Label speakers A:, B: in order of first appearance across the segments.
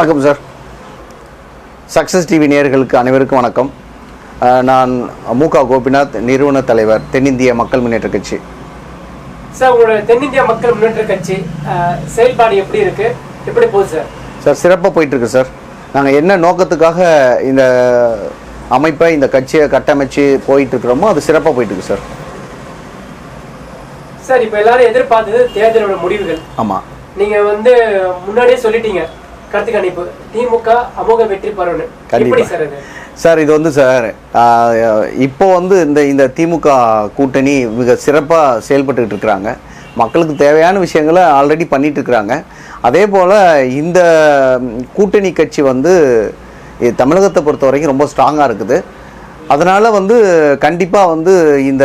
A: வணக்கம் sir
B: success TV நேயர்களுக்கு அனைவருக்கும் வணக்கம். நான் மூகா கோபிநாத் நிறுவன தலைவர் தென்னிந்திய மக்கள் முன்னேற்ற கட்சி.
A: சார் உங்களோட தென்னிந்திய மக்கள் முன்னேற்ற கட்சி செயல்பாடு எப்படி இருக்கு? எப்படி போகுது சார்
B: சார் சிறப்பாக போயிட்டுருக்கு சார் நாங்கள் என்ன நோக்கத்துக்காக இந்த அமைப்பை இந்த கட்சியை கட்டமைச்சு போயிட்டுருக்கிறோமோ அது சிறப்பாக போயிட்டுருக்கு சார்
A: சார் இப்போ எல்லாரும் எதிர்பார்த்தது தேர்தலோட முடிவுகள்.
B: ஆமாம்
A: நீங்க வந்து முன்னாடியே சொல்லிட்டீங்க. கருத்து கணிப்பு. திமுக அமோக வெற்றி பெறணும் எப்படி
B: கண்டிப்பா.
A: சார்
B: இது வந்து சார் இப்போ வந்து இந்த இந்த திமுக கூட்டணி மிக சிறப்பாக செயல்பட்டுக்கிட்டு இருக்கிறாங்க. மக்களுக்கு தேவையான விஷயங்களை ஆல்ரெடி பண்ணிட்டு இருக்கிறாங்க. அதே போல் இந்த கூட்டணி கட்சி வந்து தமிழகத்தை பொறுத்த வரைக்கும் ரொம்ப ஸ்ட்ராங்காக இருக்குது. அதனால் வந்து கண்டிப்பாக வந்து இந்த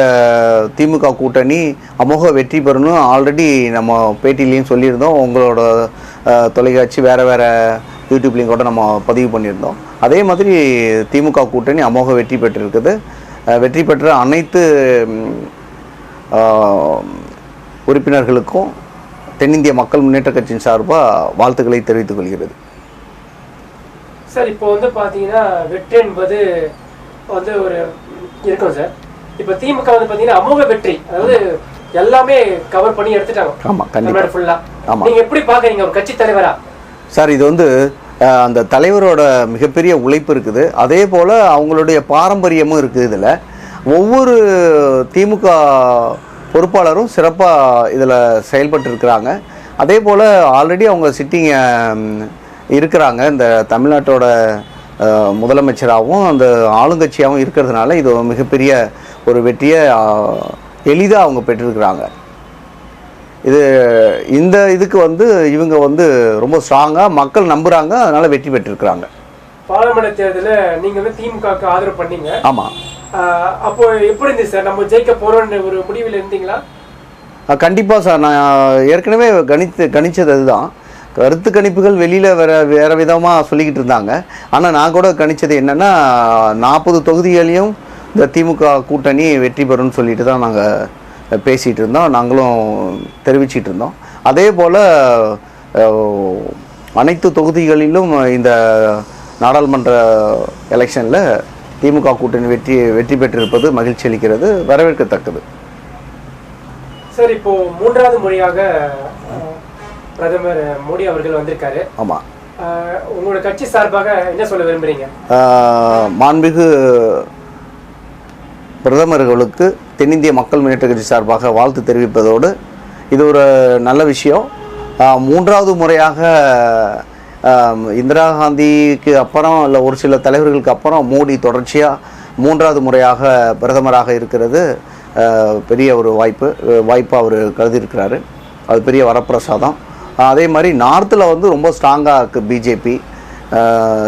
B: திமுக கூட்டணி அமோக வெற்றி பெறணும். ஆல்ரெடி நம்ம பேட்டிலையும் சொல்லியிருந்தோம். உங்களோட தொலைக்காட்சி வேறு வேறு யூடியூப்லேயும் கூட நம்ம பதிவு பண்ணியிருந்தோம். அதே மாதிரி திமுக கூட்டணி அமோக வெற்றி பெற்றிருக்குது. வெற்றி பெற்ற அனைத்து உறுப்பினர்களுக்கும் தென்னிந்திய மக்கள் முன்னேற்ற கட்சியின் சார்பாக வாழ்த்துக்களை தெரிவித்துக் கொள்கிறது.
A: சார் இப்போ வந்து பார்த்தீங்கன்னா வெற்றி என்பது வந்து ஒரு இருக்கும் சார். இப்போ திமுக வந்து பார்த்தீங்கன்னா அமோக வெற்றி அதாவது எல்லாமே கவர் பண்ணி எடுத்துட்டாங்க.
B: ஆமாம் கண்டிப்பாக
A: தமிழ்நாடு ஃபுல்லா
B: ஆமா.
A: நீங்க எப்படி பாக்குறீங்க ஒரு கட்சி தலைவரா?
B: சார் இது வந்து அந்த தலைவரோட மிகப்பெரிய உழைப்பு இருக்குது. அதே போல் அவங்களுடைய பாரம்பரியமும் இருக்குது இதில். ஒவ்வொரு திமுக பொறுப்பாளரும் சிறப்பாக இதில் செயல்பட்டு இருக்கிறாங்க அதே போல் ஆல்ரெடி அவங்க சிட்டிங் இருக்கிறாங்க. இந்த தமிழ்நாட்டோட முதலமைச்சராகவும் அந்த ஆளுங்கட்சியாகவும் இருக்கிறதுனால இது மிகப்பெரிய ஒரு வெற்றியை எளிதாக அவங்க பெற்றிருக்கிறாங்க. இது இந்த இதுக்கு வந்து இவங்க வந்து ரொம்ப ஸ்ட்ராங்காக மக்கள் நம்புகிறாங்க அதனால் வெற்றி பெற்றிருக்கிறாங்க.
A: பாராளுமன்ற தேர்தலில் நீங்க வந்து திமுகவுக்கு ஆதரவு பண்ணீங்க.
B: ஆமாம்
A: அப்போ எப்படி இருந்துச்சு சார்? நம்ம ஜெயிக்க போறோம்னு ஒரு முடிவில் இருந்தீங்களா?
B: கண்டிப்பாக சார். நான் ஏற்கனவே கணித்து கணிச்சது அதுதான். கருத்து கணிப்புகள் வெளியில் வேற வேறு விதமாக சொல்லிக்கிட்டு இருந்தாங்க. ஆனால் நான் கூட கணிச்சது என்னென்னா நாற்பது தொகுதிகளையும் இந்த திமுக கூட்டணி வெற்றி பெறும்னு சொல்லிட்டு தான் நாங்கள் பேசிகிட்டு இருந்தோம். நாங்களும் தெரிவிச்சிட்டு இருந்தோம். அதே போல் அனைத்து தொகுதிகளிலும் இந்த நாடாளுமன்ற எலெக்ஷனில் திமுக கூட்டணி வெற்றி வெற்றி பெற்றிருப்பது மகிழ்ச்சி அளிக்கிறது வரவேற்கத்தக்கது.
A: சார் இப்போ மூன்றாவது முறையாக ஆஹ், பிரதமர் மோடி அவர்கள் வந்திருக்காரு.
B: ஆமாம்
A: உங்களோட கட்சி சார்பாக என்ன சொல்ல விரும்புறீங்க?
B: மாண்புமிகு பிரதமர்களுக்கு தென்னிந்திய மக்கள் முன்னேற்ற கட்சி சார்பாக வாழ்த்து தெரிவிப்பதோடு இது ஒரு நல்ல விஷயம். மூன்றாவது முறையாக இந்திரா காந்திக்கு அப்புறம் இல்லை ஒரு சில தலைவர்களுக்கு அப்புறம் மோடி தொடர்ச்சியாக மூன்றாவது முறையாக பிரதமராக இருக்கிறது. பெரிய ஒரு வாய்ப்பு வாய்ப்பாக அவர் கருதியிருக்கிறாரு. அது பெரிய வரப்பிரசாதம். அதே மாதிரி நார்த்தில் வந்து ரொம்ப ஸ்ட்ராங்காக இருக்குது பிஜேபி.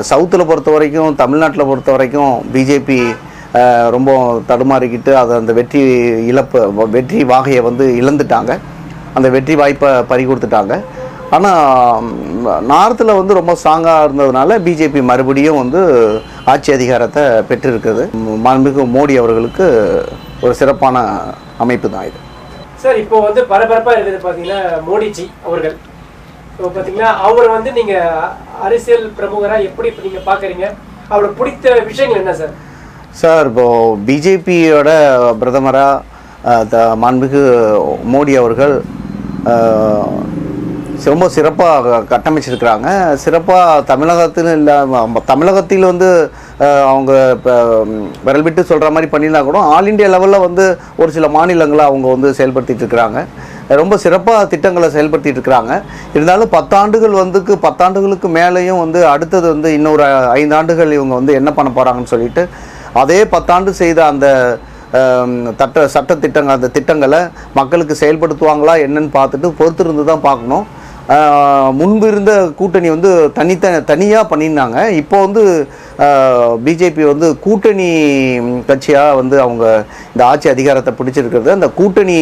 B: சவுத்தில் பொறுத்த வரைக்கும் தமிழ்நாட்டில் பொறுத்த வரைக்கும் பிஜேபி ரொம்ப தடுமாறிக்கிட்டு அது அந்த வெற்றி இழப்பு வெற்றி வாகையை வந்து இழந்துட்டாங்க. அந்த வெற்றி வாய்ப்பை பறி கொடுத்துட்டாங்க ஆனால் நார்த்தில் வந்து ரொம்ப ஸ்ட்ராங்காக இருந்ததுனால பிஜேபி மறுபடியும் வந்து ஆட்சி அதிகாரத்தை பெற்றிருக்குது. மாண்புமிகு மோடி அவர்களுக்கு ஒரு சிறப்பான அமைப்பு தான் இது.
A: சார் இப்போ வந்து பரபரப்பாக இருக்குது பார்த்தீங்கன்னா மோடிஜி அவர்கள். இப்போ பார்த்தீங்கன்னா அவர் வந்து நீங்கள் அரசியல் பிரமுகராக எப்படி இப்ப நீங்க பாக்குறீங்க? அவருக்கு பிடித்த விஷயங்கள் என்ன சார்?
B: சார் இப்போது பிஜேபியோட பிரதமராக மாண்புமிகு மோடி அவர்கள் ரொம்ப சிறப்பாக கட்டமைச்சிருக்கிறாங்க. சிறப்பாக தமிழகத்தில் இல்லாமல் தமிழகத்தில் வந்து அவங்க இப்போ விரல் விட்டு சொல்கிற மாதிரி பண்ணினா கூட ஆல் இண்டியா லெவலில் வந்து ஒரு சில மாநிலங்களை அவங்க வந்து செயல்படுத்திட்டு இருக்கிறாங்க. ரொம்ப சிறப்பாக திட்டங்களை செயல்படுத்திட்டு இருக்கிறாங்க. இருந்தாலும் பத்தாண்டுகள் வந்துக்கு பத்தாண்டுகளுக்கு மேலேயும் வந்து அடுத்தது வந்து இன்னொரு ஐந்து ஆண்டுகள் இவங்க வந்து என்ன பண்ண போகிறாங்கன்னு சொல்லிட்டு அதே பத்தாண்டு செய்த அந்த தட்ட சட்ட திட்டங்கள் அந்த திட்டங்களை மக்களுக்கு செயல்படுத்துவாங்களா என்னன்னு பார்த்துட்டு பொறுத்திருந்து தான் பார்க்கணும் முன்பு இருந்த கூட்டணி வந்து தனித்த தனியாக பண்ணியிருந்தாங்க. இப்போ வந்து பிஜேபி வந்து கூட்டணி கட்சியாக வந்து அவங்க இந்த ஆட்சி அதிகாரத்தை பிடிச்சிருக்கிறது. அந்த கூட்டணி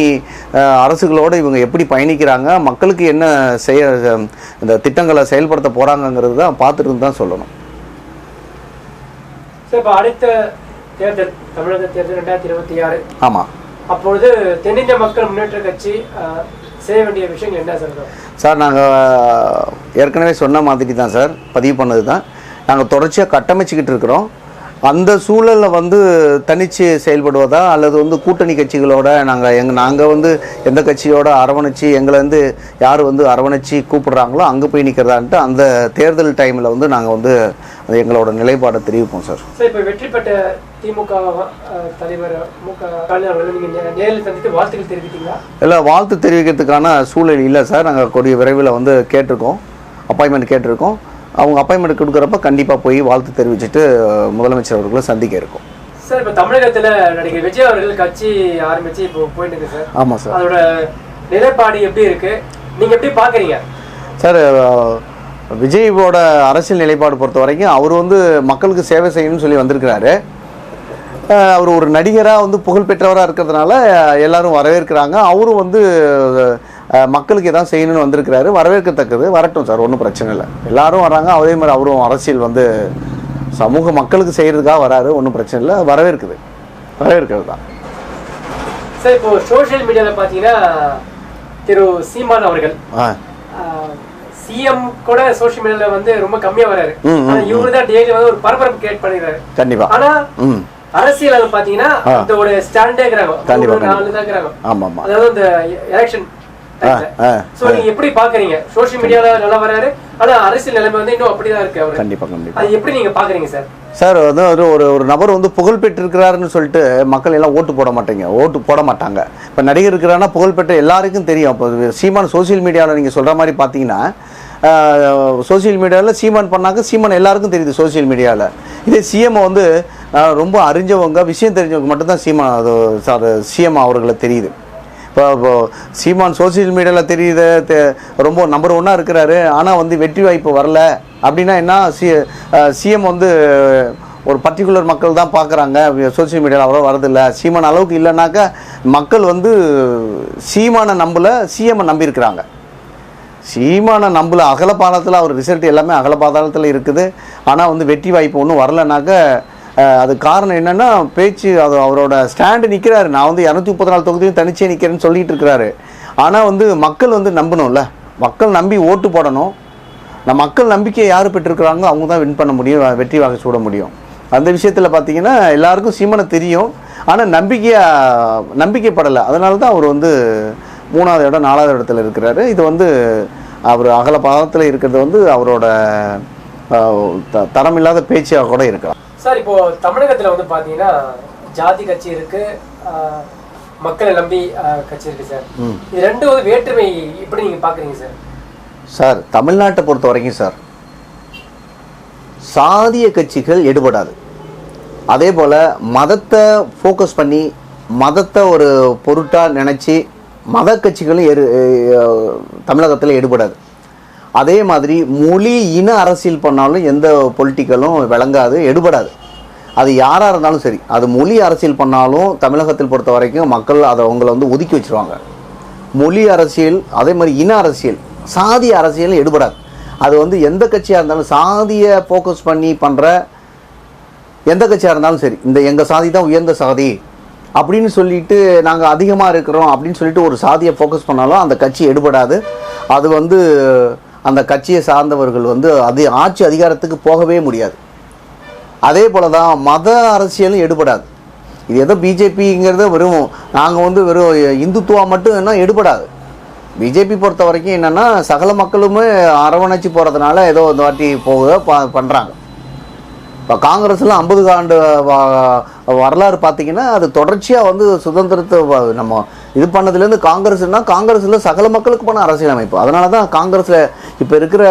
B: அரசுகளோடு இவங்க எப்படி பயணிக்கிறாங்க மக்களுக்கு என்ன செய்ய இந்த திட்டங்களை செயல்படுத்த போகிறாங்கங்கிறது தான் பார்த்துட்டு தான் சொல்லணும்.
A: சார் இப்போ அடுத்த தேர்தல் தமிழக தேர்தல் ரெண்டாயிரத்தி இருபத்தி ஆறு.
B: ஆமாம்
A: அப்பொழுது தென்னிந்திய மக்கள் முன்னேற்ற கட்சி செய்ய வேண்டிய விஷயங்கள் என்ன சார்?
B: சார் நாங்கள் ஏற்கனவே சொன்ன மாதிரி தான் சார் பதிவு பண்ணது தான் நாங்கள் தொடர்ச்சியாக கட்டமைச்சிக்கிட்டு இருக்கிறோம். அந்த சூழலில் வந்து தனித்து செயல்படுவதா அல்லது வந்து கூட்டணி கட்சிகளோட நாங்கள் எங்க நாங்கள் வந்து எந்த கட்சியோட அரவணைச்சு எங்களை வந்து யார் வந்து அரவணைச்சு கூப்பிடுறாங்களோ அங்கே போய் நிற்கிறதான்ட்டு அந்த தேர்தல் டைமில் வந்து நாங்கள் வந்து எங்களோட நிலைப்பாடை தெரிவிப்போம் சார்.
A: இப்போ வெற்றி பெற்ற திமுக தலைவர் வாழ்த்துக்கள் தெரிவித்தீங்களா?
B: இல்லை வாழ்த்து தெரிவிக்கிறதுக்கான சூழல் இல்லை சார். நாங்கள் கூடிய விரைவில் வந்து கேட்டிருக்கோம். அப்பாயின்மெண்ட் கேட்டிருக்கோம். அவங்க அப்பாயின்மெண்ட் கொடுக்குறப்ப கண்டிப்பாக போய் வாழ்த்து தெரிவிச்சுட்டு முதலமைச்சர் அவர்களை சந்திக்க இருக்கோம்.
A: சார் இப்போ தமிழகத்துல நடிகர் விஜய் அவர்கள் கட்சி ஆரம்பிச்சு இப்போ போயிட்டு இருக்கு சார்.
B: ஆமாம் சார்.
A: அதோட நிலைப்பாடு எப்படி இருக்கு? நீங்க எப்படி பாக்குறீங்க?
B: சார் அஹ், விஜயோட அரசியல் நிலைப்பாடு பொறுத்த வரைக்கும் அவர் வந்து மக்களுக்கு சேவை செய்யணும்னு சொல்லி வந்திருக்கிறாரு. அவர் ஒரு நடிகராக வந்து புகழ் பெற்றவராக இருக்கிறதுனால எல்லாரும் வரவேற்கிறாங்க. அவரும் வந்து மக்களுக்கு எதாவது செய்யணும்னு வந்திருக்கிறாரு. வரவேற்கத்தக்கது. வரட்டும் சார் ஒன்றும் பிரச்சனை இல்லை. எல்லாரும் வராங்க அதே மாதிரி அவரும் அரசியல் வந்து சமூக மக்களுக்கு செய்கிறதுக்காக வராரு. ஒன்றும் பிரச்சனை இல்லை. வரவேற்குது. வரவேற்கிறது தான்.
A: சார் இப்போ சோஷியல் மீடியால பாத்தீங்கன்னா திரு சீமான் அவர்கள் சிஎம் கூட சோஷியல் மீடியால வந்து ரொம்ப கம்மியா வராரு. இவரு தான் டெய்லி வந்து ஒரு பரபரப்பு கிரியேட் பண்ணிடுறாரு.
B: கண்டிப்பாக
A: ஆனா அரசியல் பாத்தீங்கன்னா ஒரு ஸ்டாண்டே இருக்கிறாங்க
B: கண்டிப்பா,
A: அதாவது இந்த எலெக்ஷன் சோ நீங்க எப்படி பாக்குறீங்க சோஷியல் மீடியால நல்லா வராரு. ஆனா அரசியல் நிலைமை வந்து இன்னும் அப்படிதான் இருக்கு அவரு.
B: கண்டிப்பாக கண்டிப்பாக
A: அது எப்படி நீங்க பாக்குறீங்க சார்?
B: சார் வந்து ஒரு ஒரு ஒரு நபர் வந்து புகழ் பெற்றிருக்கிறாருன்னு சொல்லிட்டு மக்கள் எல்லாம் ஓட்டு போட மாட்டேங்க. ஓட்டு போட மாட்டாங்க. இப்போ நடிகர் இருக்கிறான்னா புகழ் பெற்ற எல்லாருக்கும் தெரியும். இப்போ சீமான் சோஷியல் மீடியாவில் நீங்கள் சொல்கிற மாதிரி பார்த்தீங்கன்னா சோஷியல் மீடியாவில் சீமான் பண்ணாக்க சீமான் எல்லாருக்கும் தெரியுது சோஷியல் மீடியாவில் இதே சிஎம் வந்து ரொம்ப அறிஞ்சவங்க விஷயம் தெரிஞ்சவங்க மட்டும்தான் சீமான் அது சார் சிஎம் அவர்களை தெரியுது. இப்போ இப்போ சீமான் சோஷியல் மீடியாவில் தெரியுது ரொம்ப நம்பர் ஒன்னாக இருக்கிறாரு. ஆனால் வந்து வெற்றி வாய்ப்பு வரல. அப்படின்னா என்ன? சி சிஎம் வந்து ஒரு பர்டிகுலர் மக்கள் தான் பார்க்குறாங்க சோஷியல் மீடியாவில் அவ்வளோ வரதில்லை. சீமான் அளவுக்கு இல்லைனாக்கா மக்கள் வந்து சீமானை நம்பல சிஎம்மை நம்பியிருக்கிறாங்க. சீமான நம்பல அகல பாலத்தில் அவர் ரிசல்ட் எல்லாமே அகல பாதாளத்தில் இருக்குது. ஆனால் வந்து வெற்றி வாய்ப்பு ஒன்றும் வரலனாக்க அது காரணம் என்னன்னா பேச்சு அது அவரோட ஸ்டாண்டு நிற்கிறாரு நான் வந்து இரநூத்தி முப்பத்தி நாலு தொகுதியும் தனிச்சே நிற்கிறேன்னு சொல்லிட்டு இருக்கிறாரு. ஆனால் வந்து மக்கள் வந்து நம்பணும்ல. மக்கள் நம்பி ஓட்டு போடணும். நம்ம மக்கள் நம்பிக்கையை யார் பெற்றிருக்கிறாங்களோ அவங்க தான் வின் பண்ண முடியும் வெற்றி வாகை சூட முடியும். அந்த விஷயத்தில் பார்த்தீங்கன்னா எல்லாருக்கும் சீமனை தெரியும். ஆனால் நம்பிக்கையாக நம்பிக்கைப்படலை. அதனால தான் அவர் வந்து மூணாவது இடம் நாலாவது இடத்துல இருக்கிறாரு. இது வந்து அவர் அகல பாதத்தில் இருக்கிறது வந்து அவரோட த- தரமில்லாத பேச்சாக கூட இருக்கலாம்.
A: சார் இப்போ தமிழகத்துல வந்து பாத்தீங்கன்னா ஜாதி கட்சி இருக்கு மக்களை நம்பி கட்சி இருக்கு சார். இது வந்து வேற்றுமை எப்படி நீங்க பாக்குறீங்க சார்?
B: சார் தமிழ்நாட்டை பொறுத்த வரைக்கும் சார் சாதிய கட்சிகள் எடுபடாது. அதே போல் மதத்தை ஃபோக்கஸ் பண்ணி மதத்தை ஒரு பொருட்டாக நினச்சி மத கட்சிகளும் எரு தமிழகத்தில் எடுபடாது. அதே மாதிரி மொழி இன அரசியல் பண்ணாலும் எந்த பொலிட்டிக்கலும் விளங்காது எடுபடாது. அது யாராக இருந்தாலும் சரி. அது மொழி அரசியல் பண்ணாலும் தமிழகத்தில் பொறுத்த வரைக்கும் மக்கள் அதை அவங்கள வந்து ஒதுக்கி வச்சிருவாங்க. மொழி அரசியல் அதே மாதிரி இன அரசியல் சாதி அரசியல் எடுபடாது. அது வந்து எந்த கட்சியாக இருந்தாலும் சாதியை ஃபோக்கஸ் பண்ணி பண்ணுற எந்த கட்சியாக இருந்தாலும் சரி இந்த எங்கள் சாதி தான் உயர்ந்த சாதி அப்படின்னு சொல்லிட்டு நாங்கள் அதிகமாக இருக்கிறோம் அப்படின்னு சொல்லிட்டு ஒரு சாதியை ஃபோக்கஸ் பண்ணாலும் அந்த கட்சி எடுபடாது. அது வந்து அந்த கட்சியை சார்ந்தவர்கள் வந்து அது ஆட்சி அதிகாரத்துக்கு போகவே முடியாது. அதே போல தான் மத அரசியலும் எடுபடாது. இது ஏதோ பிஜேபிங்கிறத வெறும் நாங்கள் வந்து வெறும் இந்துத்துவா மட்டும் என்ன எடுபடாது. பிஜேபி பொறுத்த வரைக்கும் என்னென்னா சகல மக்களுமே அரவணைச்சு போகிறதுனால ஏதோ இந்த வாட்டி போக ப பண்ணுறாங்க இப்போ காங்கிரஸில் ஐம்பது ஆண்டு வரலாறு பார்த்தீங்கன்னா அது தொடர்ச்சியாக வந்து சுதந்திரத்தை நம்ம இது பண்ணதுலேருந்து காங்கிரஸ்னா காங்கிரஸில் சகல மக்களுக்கு பண்ண அரசியலமைப்பு. அதனால தான் காங்கிரஸில் இப்போ இருக்கிற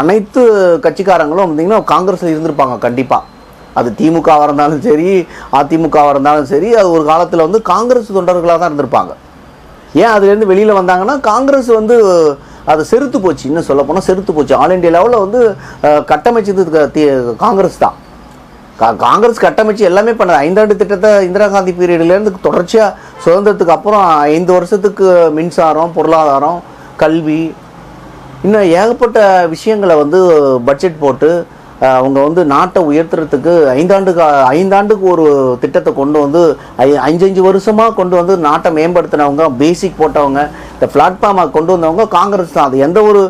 B: அனைத்து கட்சிக்காரங்களும் வந்தீங்கன்னா காங்கிரஸில் இருந்திருப்பாங்க கண்டிப்பாக அது திமுகவாக இருந்தாலும் சரி அதிமுகவாக இருந்தாலும் சரி அது ஒரு காலத்தில் வந்து காங்கிரஸ் தொண்டர்களாக தான் இருந்திருப்பாங்க. ஏன் அதுலேருந்து வெளியில் வந்தாங்கன்னா காங்கிரஸ் வந்து அது செருத்து போச்சு. இன்னும் சொல்லப்போனால் செருத்து போச்சு. ஆல் இண்டியா லெவலில் வந்து கட்டமைச்சது காங்கிரஸ் தான். காங்கிரஸ் கட்டமைச்சு எல்லாமே பண்ணது. ஐந்தாண்டு திட்டத்தை இந்திரா காந்தி பீரியட்லேருந்து தொடர்ச்சியாக சுதந்திரத்துக்கு அப்புறம் ஐந்து வருஷத்துக்கு மின்சாரம் பொருளாதாரம் கல்வி இன்னும் ஏகப்பட்ட விஷயங்களை வந்து பட்ஜெட் போட்டு அவங்க வந்து நாட்டை உயர்த்துறதுக்கு ஐந்தாண்டு ஐந்தாண்டுக்கு ஒரு திட்டத்தை கொண்டு வந்து ஐ- அஞ்சஞ்சு வருஷமாக கொண்டு வந்து நாட்டை மேம்படுத்தினவங்க பேசிக் போட்டவங்க இந்த பிளாட்ஃபார்மை கொண்டு வந்தவங்க காங்கிரஸ் தான். அது எந்த ஒரு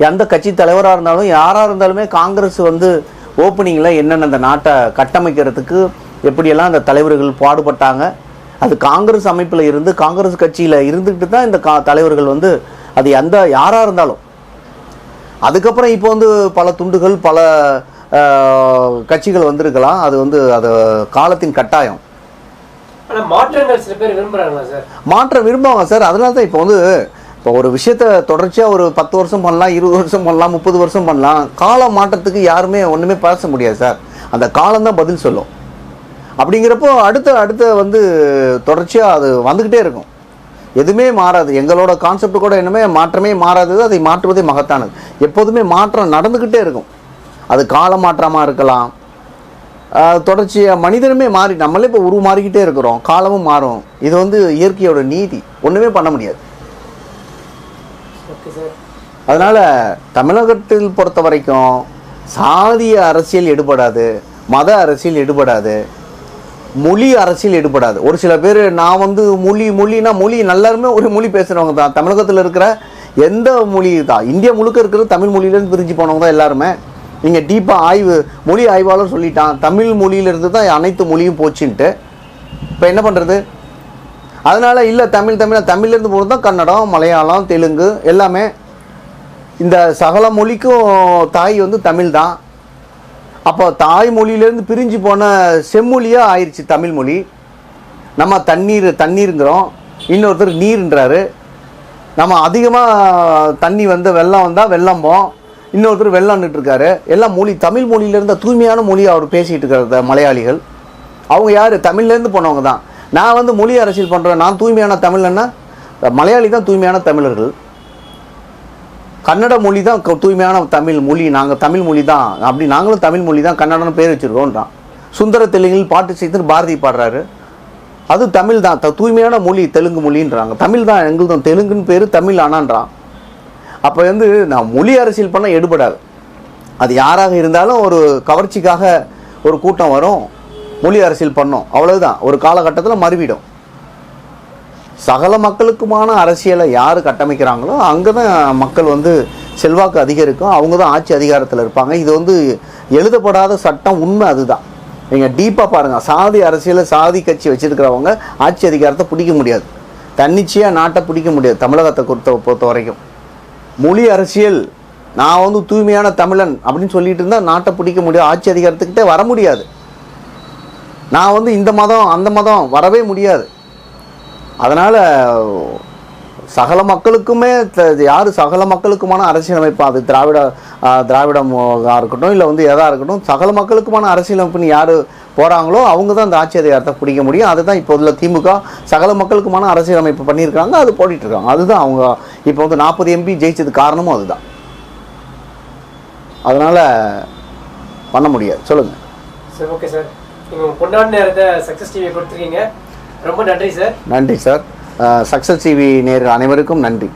B: எந்த கட்சி தலைவராக இருந்தாலும் யாராக இருந்தாலுமே காங்கிரஸ் வந்து ஓப்பனிங்கில் என்னென்ன அந்த நாட்டை கட்டமைக்கிறதுக்கு எப்படியெல்லாம் அந்த தலைவர்கள் பாடுபட்டாங்க அது காங்கிரஸ் அமைப்பில் இருந்து காங்கிரஸ் கட்சியில் இருந்துக்கிட்டு தான் இந்த கா தலைவர்கள் வந்து அது எந்த யாராக இருந்தாலும். அதுக்கப்புறம் இப்போ வந்து பல துண்டுகள் பல கட்சிகள் வந்திருக்கலாம். அது வந்து அது காலத்தின் கட்டாயம்.
A: ஆனா மாற்றங்கள் சில பேர் விரும்புறாங்களா சார்?
B: மாற்ற விரும்புவாங்க சார். அதனால தான் இப்போ வந்து இப்போ ஒரு விஷயத்த தொடர்ச்சியாக ஒரு பத்து வருஷம் பண்ணலாம் இருபது வருஷம் பண்ணலாம் முப்பது வருஷம் பண்ணலாம் கால மாற்றத்துக்கு யாருமே ஒன்றுமே பேச முடியாது சார். அந்த காலம் தான் பதில் சொல்லும். அப்படிங்கிறப்போ அடுத்த அடுத்த வந்து தொடர்ச்சியாக அது வந்துக்கிட்டே இருக்கும். எதுவுமே மாறாது. எங்களோட கான்செப்ட் கூட என்னமே மாற்றமே மாறாதது அதை மாற்றுவதே மகத்தானது. எப்போதுமே மாற்றம் நடந்துக்கிட்டே இருக்கும். அது கால மாற்றமாக இருக்கலாம். தொடர்ச்சியாக மனிதனுமே மாறி நம்மளே இப்போ உருவ மாறிக்கிட்டே இருக்கிறோம். காலமும் மாறும். இது வந்து இயற்கையோட நீதி. ஒன்றுமே பண்ண முடியாது. அதனால் தமிழகத்தில் பொறுத்த வரைக்கும் சாதிய அரசியல் எடுபடாது மத அரசியல் எடுபடாது மொழி அரசியல் எடுபடாது. ஒரு சில பேர் நான் வந்து மொழி மொழினா மொழி எல்லாருமே ஒரு மொழி பேசுகிறவங்க தான். தமிழகத்தில் இருக்கிற எந்த மொழி தான். இந்தியா முழுக்க இருக்கிற தமிழ் மொழியிலேருந்து பிரிஞ்சு போனவங்க தான் எல்லாருமே. நீங்கள் டீப்பாக ஆய்வு மொழி ஆய்வாளர் சொல்லிட்டான். தமிழ் மொழியிலேருந்து தான் அனைத்து மொழியும் போச்சுன்ட்டு. இப்போ என்ன பண்ணுறது அதனால் இல்லை தமிழ் தமிழ் தமிழ்லேருந்து போகிறது தான் கன்னடம் மலையாளம் தெலுங்கு எல்லாமே. இந்த சகல மொழிக்கும் தாய் வந்து தமிழ் தான் அப்போ தாய்மொழியிலேருந்து பிரிஞ்சு போன செம்மொழியாக ஆயிடுச்சு தமிழ் மொழி. நம்ம தண்ணீர் தண்ணீருங்கிறோம். இன்னொருத்தர் நீர்ன்றாரு. நம்ம அதிகமாக தண்ணி வந்து வெள்ளம் வந்தால் வெள்ளம்போம். இன்னொருத்தர் வெள்ளம்னுட்டு இருக்காரு எல்லாம் மொழி தமிழ் மொழியிலேருந்து தூய்மையான மொழி அவர் பேசிகிட்டு இருக்கிற மலையாளிகள். அவங்க யார்? தமிழ்லேருந்து போனவங்க தான் நான் வந்து மொழி அரசியல் பண்ணுறேன் நான் தூய்மையான தமிழன்னா மலையாளி தான் தூய்மையான தமிழர்கள். கன்னட மொழி தான் தூய்மையான தமிழ் மொழி. நாங்கள் தமிழ் மொழி தான். அப்படி நாங்களும் தமிழ் மொழி தான் கன்னடம்னு பேர் வச்சுருக்கோன்றான் சுந்தர தெலுங்கில் பாட்டு செய்து பாரதி பாடுறாரு. அது தமிழ் தான். த- தூய்மையான மொழி தெலுங்கு மொழின்றாங்க. தமிழ் தான் எங்களுதும் தெலுங்குன்னு பேர் தமிழ் ஆனான்றான். அப்போ வந்து நான் மொழி அரசியல் பண்ண எடுபடாது. அது யாராக இருந்தாலும் ஒரு கவர்ச்சிக்காக ஒரு கூட்டம் வரும். மொழி அரசியல் பண்ணோம். அவ்வளவுதான். ஒரு காலகட்டத்தில் மறுவிடும். சகல மக்களுக்குமான அரசியலை யார் கட்டமைக்கிறாங்களோ அங்கே தான் மக்கள் வந்து செல்வாக்கு அதிகரிக்கும். அவங்க தான் ஆட்சி அதிகாரத்தில் இருப்பாங்க. இது வந்து எழுதப்படாத சட்டம் உண்மை அதுதான். நீங்கள் டீப்பாக பாருங்கள் சாதி அரசியலை சாதி கட்சி வச்சுருக்கிறவங்க ஆட்சி அதிகாரத்தை பிடிக்க முடியாது. தன்னிச்சையாக நாட்டை பிடிக்க முடியாது. தமிழகத்தை பொறுத்த பொறுத்த வரைக்கும். மொழி அரசியல் நான் வந்து தூய்மையான தமிழன் அப்படின்னு சொல்லிட்டு இருந்தால் நாட்டை பிடிக்க முடியாது. ஆட்சி அதிகாரத்துக்கிட்டே வர முடியாது. நான் வந்து இந்த மதம் அந்த மதம் வரவே முடியாது. அதனால் சகல மக்களுக்குமே யார் சகல மக்களுக்குமான அரசியலமைப்பு அது திராவிட திராவிடமாக இருக்கட்டும் இல்லை வந்து எதாக இருக்கட்டும் சகல மக்களுக்குமான அரசியலமைப்புன்னு யார் போகிறாங்களோ அவங்க தான் அந்த ஆட்சி அதிகாரத்தை பிடிக்க முடியும். அதுதான் இப்போ உள்ள திமுக சகல மக்களுக்குமான அரசியலமைப்பு பண்ணியிருக்காங்க அது போட்டுட்டு இருக்காங்க அதுதான் அவங்க இப்போ வந்து நாற்பது எம்பி ஜெயிச்சது காரணமும் அதுதான். அதனால் பண்ண முடியாது. சொல்லுங்கள்
A: சரி ஓகே சார். பொன்னான நேரத்தை சக்ஸஸ் டிவியை கொடுத்துருக்கீங்க. ரொம்ப நன்றி சார்
B: நன்றி சார் சக்ஸஸ் டிவி நேர் அனைவருக்கும் நன்றி.